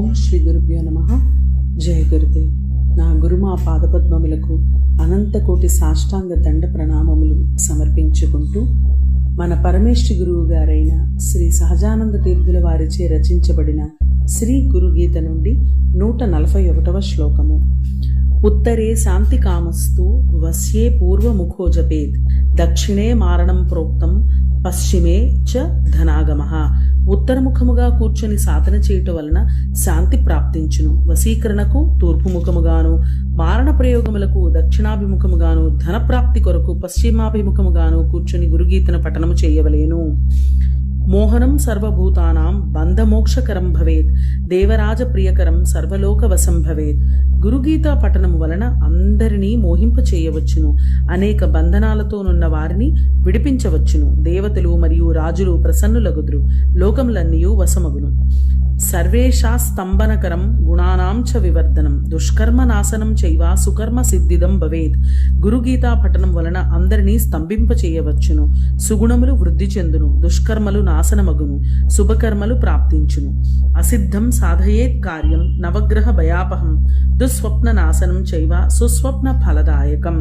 ఓం శ్రీ గురుభ్యో నమ. జయ గురుదేవ్. నా గురుమా పాదపద్మములకు అనంతకోటి సాష్టాంగ దండ ప్రణామములు సమర్పించుకుంటూ మన పరమేశ్వరి గురువు గారైన శ్రీ సహజానంద తీర్థుల వారిచే రచించబడిన శ్రీ గురుగీత నుండి నూట నలభై ఒకటవ శ్లోకము. ఉత్తరే శాంతి కామస్తు వస్యే పూర్వముఖో జపేత్ దక్షిణే మారణం ప్రోక్తం పశ్చిమే చ ధనాగమ. ఉత్తరముఖముగా కూర్చొని సాధన చేయుట వలన శాంతి ప్రాప్తించును. వశీకరణకు తూర్పుముఖముగాను మారణ ప్రయోగములకు దక్షిణాభిముఖముగాను ధనప్రాప్తి కొరకు పశ్చిమాభిముఖముగాను కూర్చొని గురుగీతన పఠనము చేయవలేను. మోహనం సర్వభూతానాం బంధమోక్షకరం భవేత్ దేవరాజ ప్రియకరం సర్వలోకవశం భవేత్. గురుగీతా పఠనము వలన అందరినీ మోహింప చేయవచ్చును. అనేక బంధనాలతోనున్న వారిని విడిపించవచ్చును. దేవతలు మరియు రాజులు ప్రసన్నులగుదురు. లోకములన్నీ వశమగును. సర్వేషా స్తంభనకరం గుణానాం చ వివర్ధనం. దుష్కర్మ నాశనం చైవ సుకర్మ సిద్ధిదం భవేత్. గురుగీతా పఠనం వలన అందరినీ స్తంభింప చేయవచ్చును. సుగుణములు వృద్ధి చెందును. దుష్కర్మలు నాశనమగును. శుభకర్మలు ప్రాప్తించును. అసిద్ధం సాధయేత్ కార్యం నవగ్రహ భయాపహం. దుస్వప్న నాశనం చైవ సుస్వప్న ఫలదాయకం.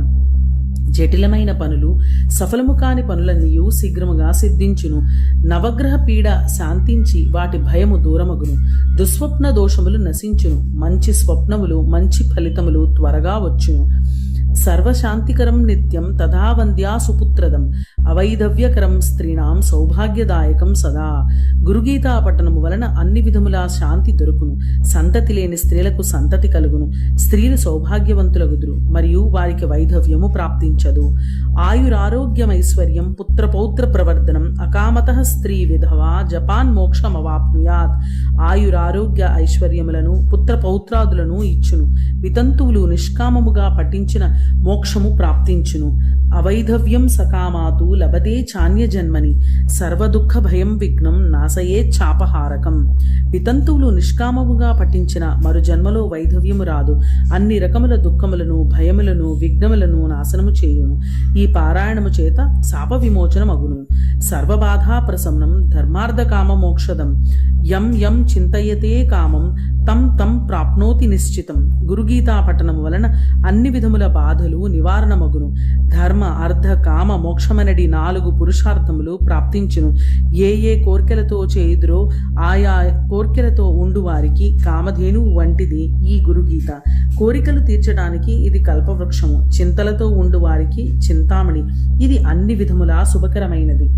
జటిలమైన పనులు సఫలము కాని పనులన్నీయు శీఘ్రముగా సిద్ధించును. నవగ్రహ పీడ శాంతించి వాటి భయము దూరమగును. దుస్వప్న దోషములు నశించును. మంచి స్వప్నములు మంచి ఫలితములు త్వరగా వచ్చును. సర్వశాంతికరం నిత్యం తథా వంద్యా సుపుత్రదం అవైధవ్యకరం స్త్రీణాం సౌభాగ్యదాయకం సదా. గురుగీతా పఠనము వలన అన్ని విధములా శాంతి దొరుకును సంతతి లేని స్త్రీలకు సంతతి కలుగును స్త్రీలు సౌభాగ్యవంతులగుదురు మరియు వారికి వైధవ్యము ప్రాప్తించదు. ఆయురారోగ్యమైశ్వర్యం పుత్రపౌత్ర ప్రవర్ధనం అకామత స్త్రీ విధవా జపాన్ మోక్షమవాప్నుయాత్. ఆయురారోగ్య ఐశ్వర్యములను పుత్రపౌత్రాదులను ఇచ్చును వితంతువులు నిష్కామముగా పఠించిన మోక్షము ప్రాప్తించును. అవైధవ్యం సకామాతు లభతే చాన్య జన్మని సర్వదుఃఖ భయం విఘ్నం నాశయే చాపహారకం. వితంతువులు నిష్కామముగా పఠించిన మరు జన్మలో వైధవ్యము రాదు. అన్ని రకముల దుఃఖములను భయములను విఘ్నములను నాశనము చేయును. ఈ పారాయణము చేత శాప విమోచనమగును. సర్వబాధా ప్రసన్నం ధర్మార్థ కామ మోక్షదం. యం యం చింతయతే కామం తం తం ప్రాప్నోతి నిశ్చితం. గురుగీతా పఠనము వలన అన్ని విధముల బాధలు నివారణమగును. ధర్మ అర్ధ కామ మోక్షమనడి నాలుగు పురుషార్థములు ప్రాప్తించును. ఏ ఏ కోర్కెలతో చేయుదురో ఆయా కోర్కెలతో ఉండు వారికి కామధేను వంటిది ఈ గురుగీత. కోరికలు తీర్చడానికి ఇది కల్పవృక్షము. చింతలతో ఉండు వారికి చింతామణి. ఇది అన్ని విధములా శుభకరమైనది.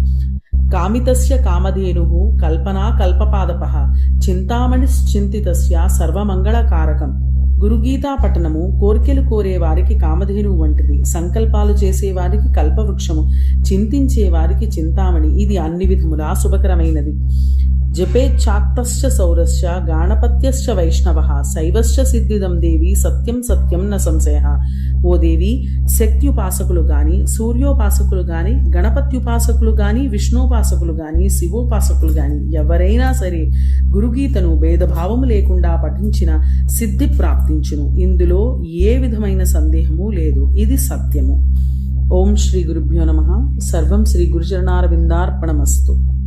కామితస్య కామధేను కల్పనా కల్పపాదప. చింతామణిశ్చింతితస్య సర్వమంగళకారకం. గురుగీతా పఠనము కోర్కెలు కోరే వారికి కామధేను వంటిది. సంకల్పాలు చేసేవారికి కల్పవృక్షము చింతించే వారికి చింతామణి. ఇది అన్ని విధములా శుభకరమైనది. జపేచ్ఛాక్తశ్చ సౌరస్య గాణపత్యశ్చ వైష్ణవ శైవశ్చ సిద్ధిదం దేవి సత్యం సత్యం న సంశయ. ఓ దేవి శక్త్యుపాసకులు గాని సూర్యోపాసకులు గాని గణపత్యుపాసకులు గాని విష్ణుపాసకులు గాని శివోపాసకులు గాని ఎవరైనా సరే గురుగీతను భేదభావము లేకుండా పఠించిన సిద్ధి ప్రాప్తించును. ఇందులో ఏ విధమైన సందేహము లేదు. ఇది సత్యము. ఓం శ్రీ గురుభ్యో నమ. సర్వం శ్రీ గురుచరణారవిందార్పణమస్తు.